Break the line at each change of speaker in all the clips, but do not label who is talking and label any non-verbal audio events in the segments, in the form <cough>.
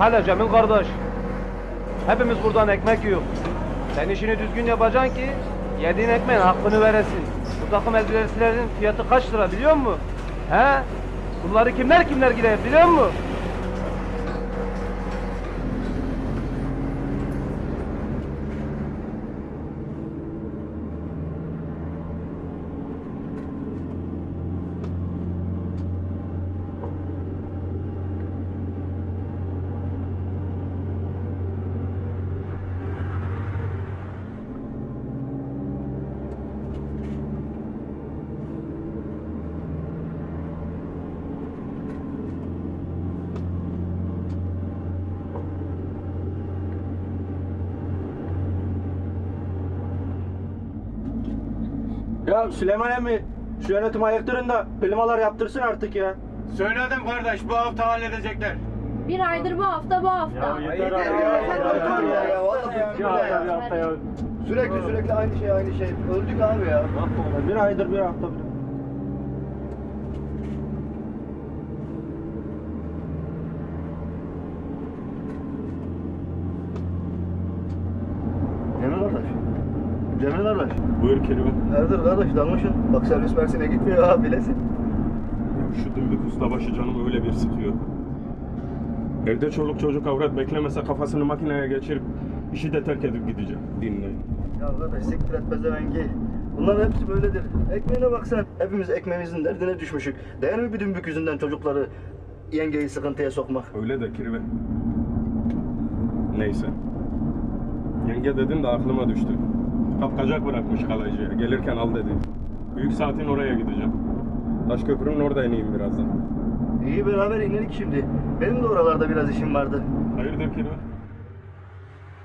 hele Cemil kardeş. Hepimiz buradan ekmek yiyor. Sen işini düzgün yapacaksın ki yediğin ekmeğin hakkını veresin. Bu takım elbiselerin fiyatı kaç lira biliyor musun? He? Bunları kimler kimler girer biliyor musun?
Ya Süleyman emmi şu yönetim ayıktırın da klimalar yaptırsın artık ya.
Söyledim kardeş bu hafta halledecekler.
Bir aydır bu hafta bu hafta.
yeter
abi ya, yeter ya, ya, vallahi bıktım ya.
bir hafta ya.
Sürekli sürekli aynı şey aynı şey. Öldük abi ya.
Bir aydır bir hafta bile.
Cemil kardeş. Cemil kardeş.
Buyur kelime.
Nerede kardeş dalmışsın. Bak servis Mersin'e gitmiyor ha bilesin.
Şu dümbük ustabaşı canım öyle bir sıkıyor. Evde çoluk çocuk avrat beklemese kafasını makineye geçirip işi de terk edip gideceğim. Dinleyin.
Ya kardeş siktir et pezevengi. Bunların hepsi böyledir. Ekmeğine bak sen. Hepimiz ekmeğimizin derdine düşmüşük. Değer mi bir dümbük yüzünden çocukları yengeyi sıkıntıya sokmak?
Öyle de kirve. Neyse. Yenge dedin de aklıma düştü. Kapkacak bırakmış kalaycıya. Gelirken al dedi. Büyük saatin oraya gideceğim. Taş köprünün orada ineyim birazdan.
İyi beraber inelim şimdi. Benim de oralarda biraz işim vardı.
Hayırdır kirve?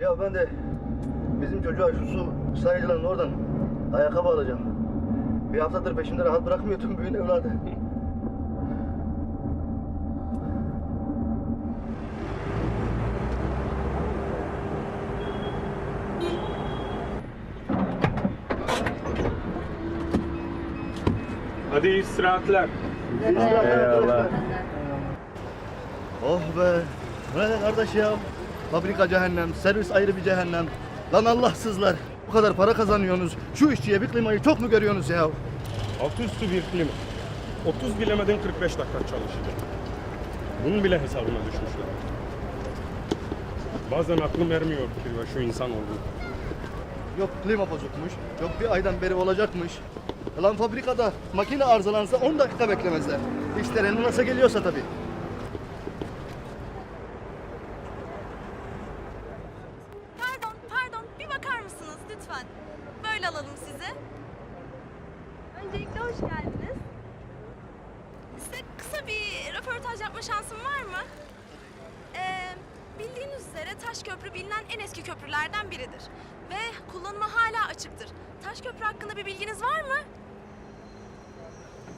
Ya ben de bizim çocuğa şu su sayıcıların oradan ayakkabı alacağım. Bir haftadır peşimde rahat bırakmıyordum büyün evladı. <laughs>
Hadi iyi istirahatler.
Eyvallah. Oh be. Bu ne kardeş ya? Fabrika cehennem, servis ayrı bir cehennem. Lan Allahsızlar. Bu kadar para kazanıyorsunuz. Şu işçiye bir klimayı çok mu görüyorsunuz ya?
Altı üstü bir klima. 30 bilemedin 45 dakika çalışacak. Bunun bile hesabına düşmüşler. Bazen aklım ermiyor kirve şu insan oldu.
Yok klima bozukmuş. Yok bir aydan beri olacakmış. Lan fabrikada makine arızalansa 10 dakika beklemezler. İşlerine nasıl geliyorsa tabii.
Pardon, pardon. Bir bakar mısınız lütfen? Böyle alalım sizi. Öncelikle hoş geldiniz. Size kısa bir röportaj yapma şansım var mı? Ee, bildiğiniz üzere Taşköprü bilinen en eski köprülerden biridir. Ve kullanıma hala açıktır. Taşköprü hakkında bir bilginiz var mı?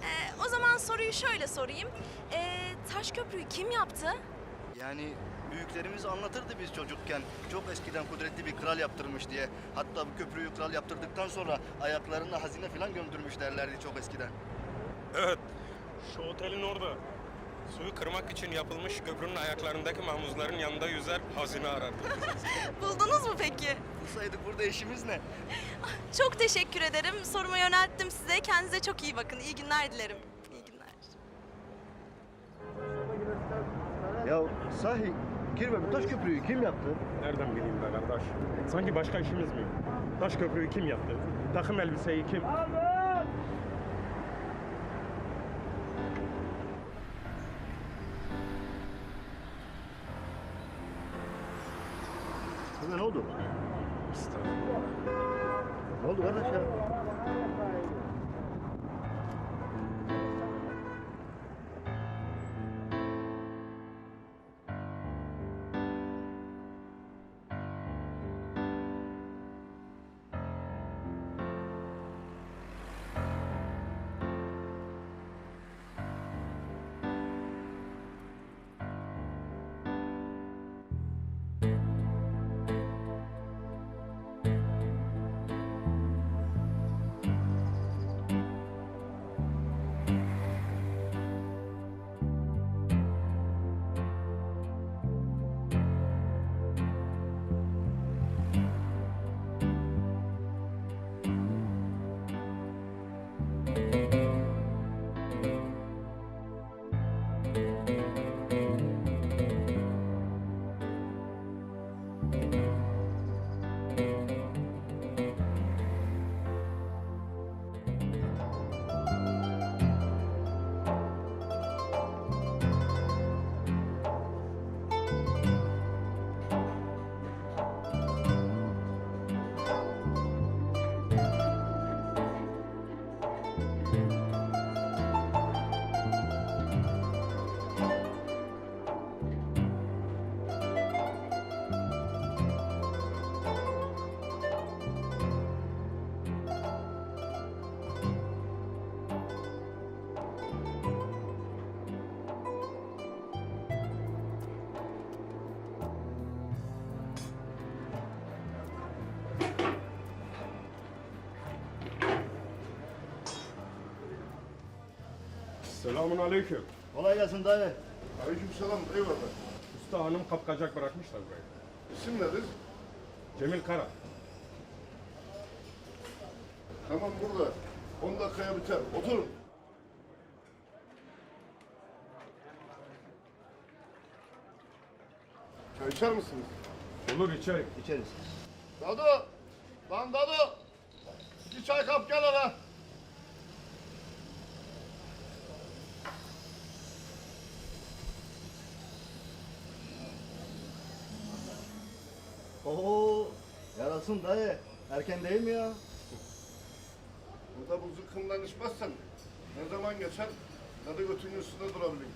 Ee, o zaman soruyu şöyle sorayım. Ee, Taşköprüyü kim yaptı?
Yani büyüklerimiz anlatırdı biz çocukken. Çok eskiden kudretli bir kral yaptırmış diye. Hatta bu köprüyü kral yaptırdıktan sonra ayaklarına hazine falan gömdürmüş derlerdi çok eskiden.
Evet. Şu otelin orada. Suyu kırmak için yapılmış köprünün ayaklarındaki mahmuzların yanında yüzer hazine arardı. <laughs>
Buldunuz mu peki?
Bulsaydık burada işimiz ne?
Çok teşekkür ederim. Sorumu yönelttim size. Kendinize çok iyi bakın. İyi günler dilerim. İyi günler.
Ya sahi Kirve bu taş köprüyü kim yaptı?
Nereden bileyim be kardeş? Sanki başka işimiz mi? Taş köprüyü kim yaptı? Takım elbiseyi kim?
Kirve
Selamun aleyküm.
Kolay gelsin dayı.
Aleykümselam eyvallah.
Usta hanım kapkacak bırakmışlar burayı.
İsim nedir?
Cemil Kara.
Tamam burada. 10 dakikaya biter. Oturun. Çay içer misiniz?
Olur içerim.
İçeriz.
Dado! Lan Dado! İki çay kap gel hele.
Yarasın dayı. Erken değil mi ya?
Burada bu zıkkımdan içmezsen ne zaman geçer ne de götünün üstünde durabileyim.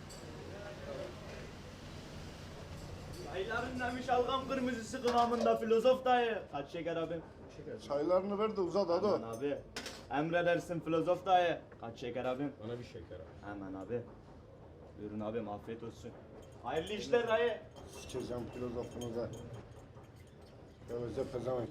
Çayların demiş algam kırmızısı kıvamında filozof dayı. Kaç şeker abim? Şeker.
Çaylarını ver de uza Dado.
Aman abi. Emredersin filozof dayı. Kaç şeker abim?
Bana bir şeker al.
Hemen abi. Buyurun abim afiyet olsun. Hayırlı işler dayı.
Sıçacağım filozofunuza. Geveze pezevenk.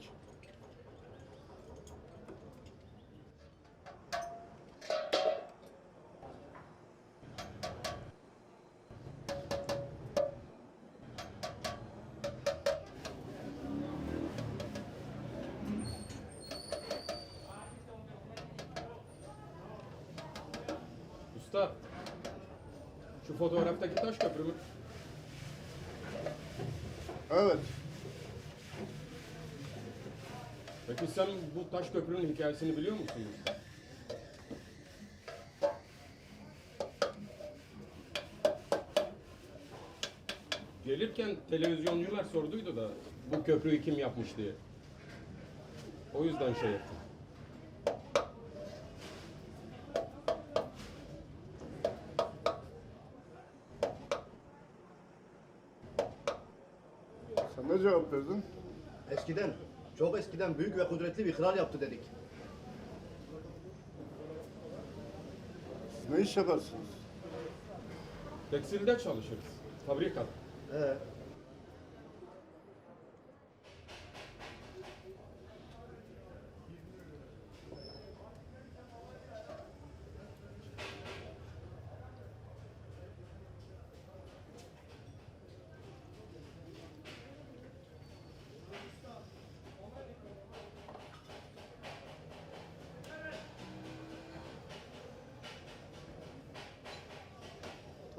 Usta. Şu fotoğraftaki taş köprü mü?
Evet.
Peki sen bu taş köprünün hikayesini biliyor musun? Gelirken televizyoncular sorduydu da bu köprüyü kim yapmış diye. O yüzden şey ettim.
Sen ne cevap verdin?
Eskiden, çok eskiden büyük ve kudretli bir kral yaptı dedik.
Ne iş yaparsınız?
Tekstilde çalışırız. Fabrikada.
Ee,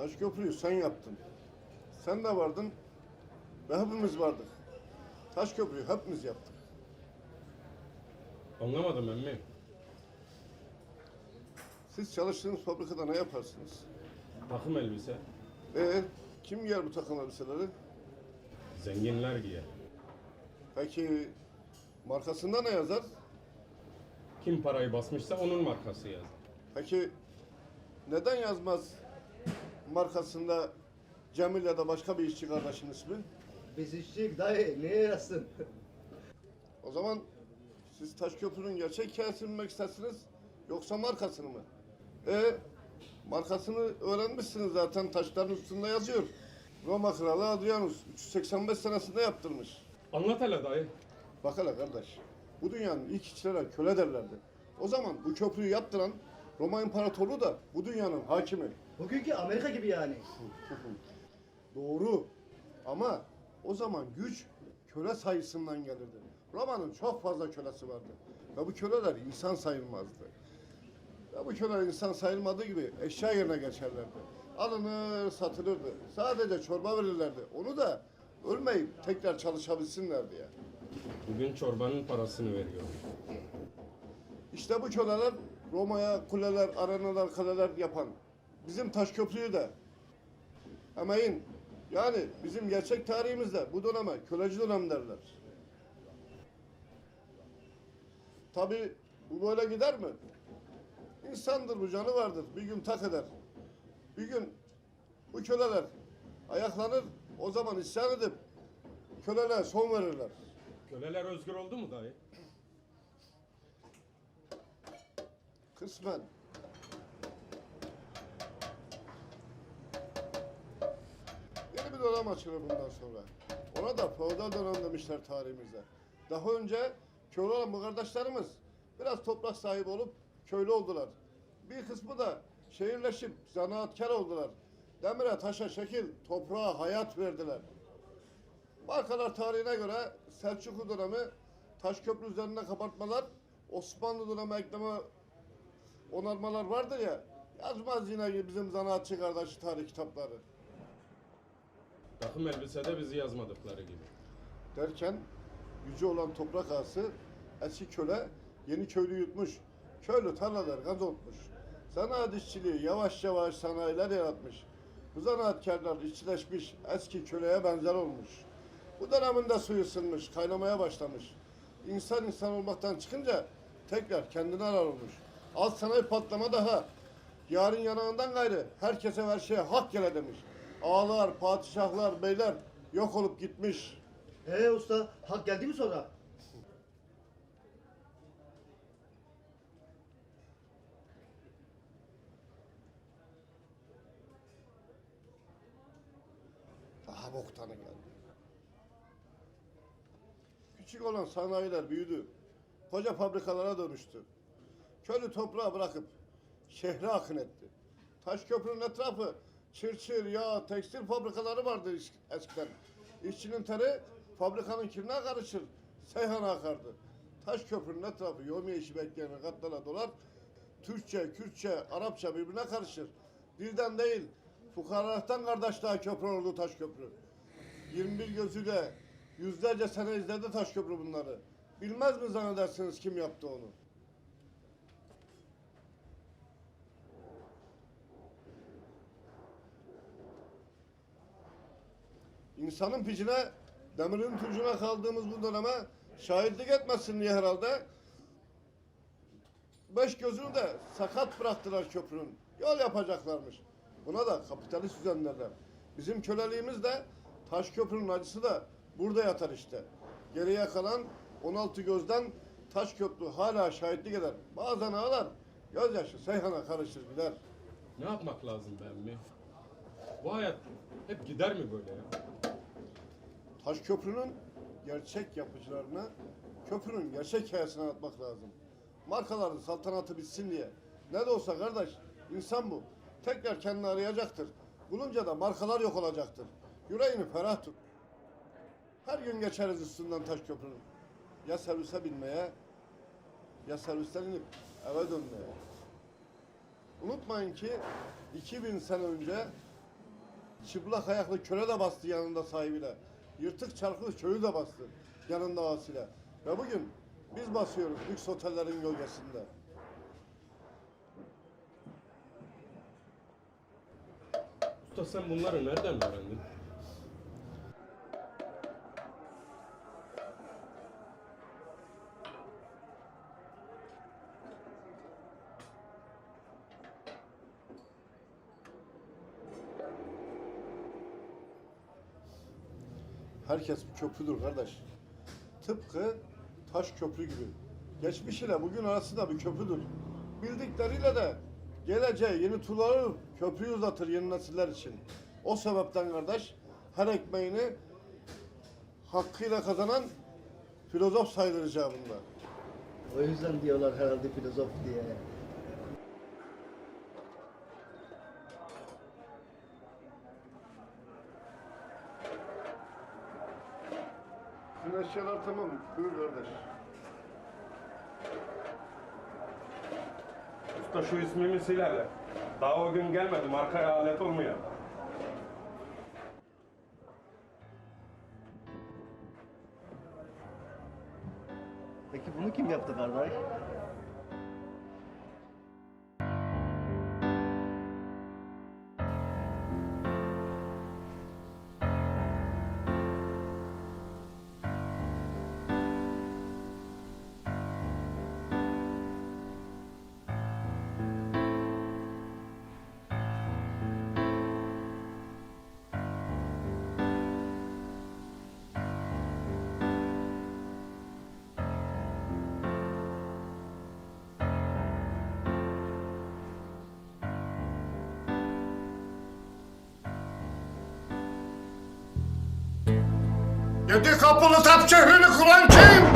Taş köprüyü sen yaptın. Sen de vardın ve hepimiz vardık. Taş köprüyü hepimiz yaptık.
Anlamadım emmi.
Siz çalıştığınız fabrikada ne yaparsınız?
Takım elbise.
Ee, kim giyer bu takım elbiseleri?
Zenginler giyer.
Peki markasında ne yazar?
Kim parayı basmışsa onun markası yazar.
Peki neden yazmaz markasında Cemil ya da başka bir işçi kardeşin ismi?
biz işçiyik dayı, niye yazsın?
O zaman siz taş köprünün gerçek hikayesini mi bilmek istersiniz yoksa markasını mı? E markasını öğrenmişsiniz zaten taşların üstünde yazıyor. Roma kralı Adrianus 385 senesinde yaptırmış.
Anlat hele dayı.
Bak hele kardeş, bu dünyanın ilk işçilere köle derlerdi. O zaman bu köprüyü yaptıran Roma İmparatorluğu da bu dünyanın hakimi.
Bugünkü Amerika gibi yani. <laughs>
Doğru. Ama o zaman güç köle sayısından gelirdi. Roma'nın çok fazla kölesi vardı. Ve bu köleler insan sayılmazdı. Ve bu köleler insan sayılmadığı gibi eşya yerine geçerlerdi. Alınır, satılırdı. Sadece çorba verirlerdi. Onu da ölmeyip tekrar çalışabilsinler diye.
Bugün çorbanın parasını veriyor.
İşte bu köleler Roma'ya kuleler, arenalar, kaleler yapan. Bizim taş köprüyü de emeğin yani bizim gerçek tarihimizde bu döneme köleci dönem derler. Tabi bu böyle gider mi? İnsandır bu canı vardır. Bir gün tak eder. Bir gün bu köleler ayaklanır o zaman isyan edip köleliğe son verirler.
Köleler özgür oldu mu dayı?
Kısmen. Dönem açılır bundan sonra. Ona da feodal dönem demişler tarihimizde. Daha önce köylü olan bu kardeşlerimiz biraz toprak sahibi olup köylü oldular. Bir kısmı da şehirleşip zanaatkar oldular. Demire, taşa şekil, toprağa hayat verdiler. Markalar tarihine göre Selçuklu dönemi taş köprü üzerinde kapatmalar, Osmanlı dönemi ekleme onarmalar vardır ya. Yazmaz yine bizim zanaatçı kardeşi tarih kitapları.
Takım elbisede bizi yazmadıkları gibi.
Derken yüce olan toprak ağası eski köle yeni köylü yutmuş. Köylü tarlalar gaz olmuş. Zanaat işçiliği yavaş yavaş sanayiler yaratmış. Bu zanaatkarlar işçileşmiş, eski köleye benzer olmuş. Bu döneminde suyu ısınmış, kaynamaya başlamış. İnsan insan olmaktan çıkınca tekrar kendini arar olmuş. Alt sanayi patlama daha. Yarın yanağından gayrı herkese her şeye hak gele demiş. Ağalar, padişahlar, beyler yok olup gitmiş.
He usta hak geldi mi sonra?
Daha boktanı geldi. Küçük olan sanayiler büyüdü. Koca fabrikalara dönüştü. Köylü toprağı bırakıp şehre akın etti. Taş köprünün etrafı çırçır, yağ, tekstil fabrikaları vardı es- eskiden. İşçinin teri fabrikanın kirine karışır. Seyhan akardı. Taş köprünün etrafı yomiye işi bekleyen katlara dolar. Türkçe, Kürtçe, Arapça birbirine karışır. Dilden değil, fukaralıktan kardeşliğe köprü oldu taş köprü. 21 gözüyle yüzlerce sene izledi taş köprü bunları. Bilmez mi zannedersiniz kim yaptı onu? İnsanın picine, demirin tucuna kaldığımız bu döneme şahitlik etmesin diye herhalde beş gözünü de sakat bıraktılar köprünün. Yol yapacaklarmış. Buna da kapitalist düzenlerler. Bizim köleliğimiz de taş köprünün acısı da burada yatar işte. Geriye kalan 16 gözden taş köprü hala şahitlik eder. Bazen ağlar, gözyaşı Seyhan'a karışır gider.
Ne yapmak lazım be emmi? Bu hayat hep gider mi böyle ya?
Taş köprünün gerçek yapıcılarına köprünün gerçek hikayesini anlatmak lazım. Markaların saltanatı bitsin diye. Ne de olsa kardeş insan bu. Tekrar kendini arayacaktır. Bulunca da markalar yok olacaktır. Yüreğini ferah tut. Her gün geçeriz üstünden taş köprünün. Ya servise binmeye ya servisten inip eve dönmeye. Unutmayın ki 2000 sene önce çıplak ayaklı köle de bastı yanında sahibiyle. Yırtık çarklı köyü de bastı yanında ağasıyla. Ve bugün biz basıyoruz lüks otellerin gölgesinde.
Usta sen bunları nereden öğrendin?
Herkes köprüdür kardeş. Tıpkı taş köprü gibi. Geçmiş ile bugün arasında bir köprüdür. Bildikleriyle de geleceğe yeni tuğları köprüyü uzatır yeni nesiller için. O sebepten kardeş her ekmeğini hakkıyla kazanan filozof sayılır icabında.
O yüzden diyorlar herhalde filozof diye.
Bütün eşyalar tamam. Buyur kardeş.
Usta şu ismimi silerler. Daha o gün gelmedi markaya alet olmuyor.
Peki bunu kim yaptı kardeş?
Yedi kapılı tap şehrini kuran kim?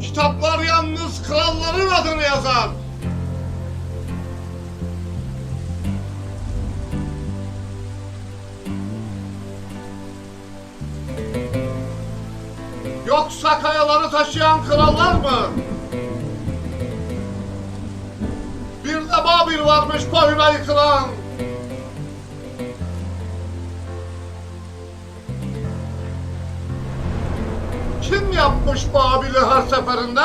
kitaplar yalnız kralların adını yazar. Yoksa kayaları taşıyan krallar mı? Babil varmış boyuna yıkılan. Kim yapmış Babil'i her seferinde?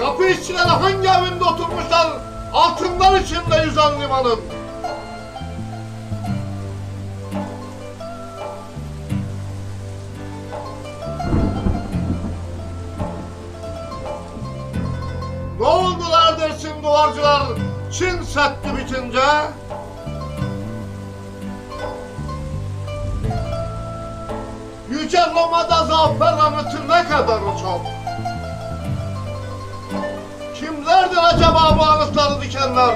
Yapı işçileri hangi evinde oturmuşlar altınlar içinde yüzen limanın? Dersin duvarcılar Çin Seddi bitince? Yüce Roma'da zafer anıtı ne kadar çok? Kimlerdir acaba bu anıtları dikenler?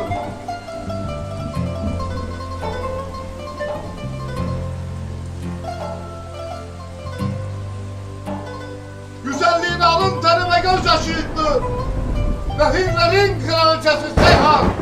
Güzelliğini alın teri ve gözyaşı yüklü. Nehirlerin kraliçesi Seyhan.